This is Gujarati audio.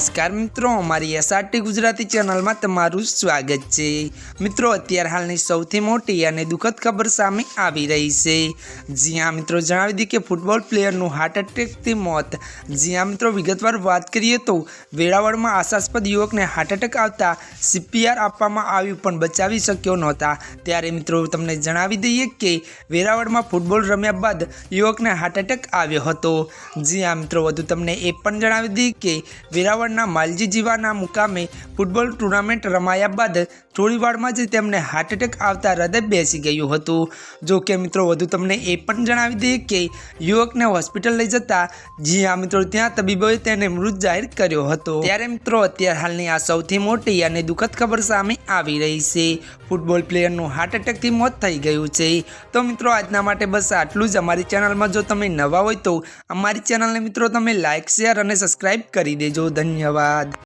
નમસ્કાર મિત્રો, અમારી એસઆરટી ગુજરાતી ચેનલમાં તમારું સ્વાગત છે. મિત્રો, અત્યારે હાલની સૌથી મોટી અને દુઃખદ ખબર સામે આવી રહી છે. જ્યાં મિત્રો, જણાવી દઈએ કે ફૂટબોલ પ્લેયરનું હાર્ટ એટેકથી મોત. જ્યાં મિત્રો, વિગતવાર વાત કરીએ તો વેરાવળમાં આશાસ્પદ યુવકને હાર્ટ એટેક આવતા સીપીઆર આપવામાં આવ્યું પણ બચાવી શક્યો નહોતા. ત્યારે, મિત્રો, તમને જણાવી દઈએ કે વેરાવળમાં ફૂટબોલ રમ્યા બાદ યુવકને હાર્ટ એટેક આવ્યો હતો. જ્યાં મિત્રો, વધુ તમને એ પણ જણાવી દઈએ કે વેરાવળના માલજી જીવાના મુકામે ફૂટબોલ ટુર્નામેન્ટ રમાયા બાદ થોડીવારમાં જ તેમને હાર્ટ એટેક આવતા હૃદય બેસી ગયું હતું. જો કે મિત્રો, વધુ તમને એ પણ જણાવી દઈએ કે યુવકને હોસ્પિટલ લઈ જતા, જી હા મિત્રો, ત્યાં તબીબોએ તેને મૃત જાહેર કર્યો હતો. ત્યારે મિત્રો, અત્યારે હાલની આ સૌથી મોટી અને દુઃખદ ખબર સામે આવી રહી છે. ફૂટબોલ પ્લેયરનું હાર્ટ એટેકથી મોત થઈ ગયું છે. તો મિત્રો, આજના માટે બસ આટલું જ. અમારી ચેનલમાં જો તમે નવા હોય તો અમારી ચેનલને મિત્રો તમે લાઇક શેર અને સબસ્ક્રાઈબ કરી દેજો. ધન્યવાદ.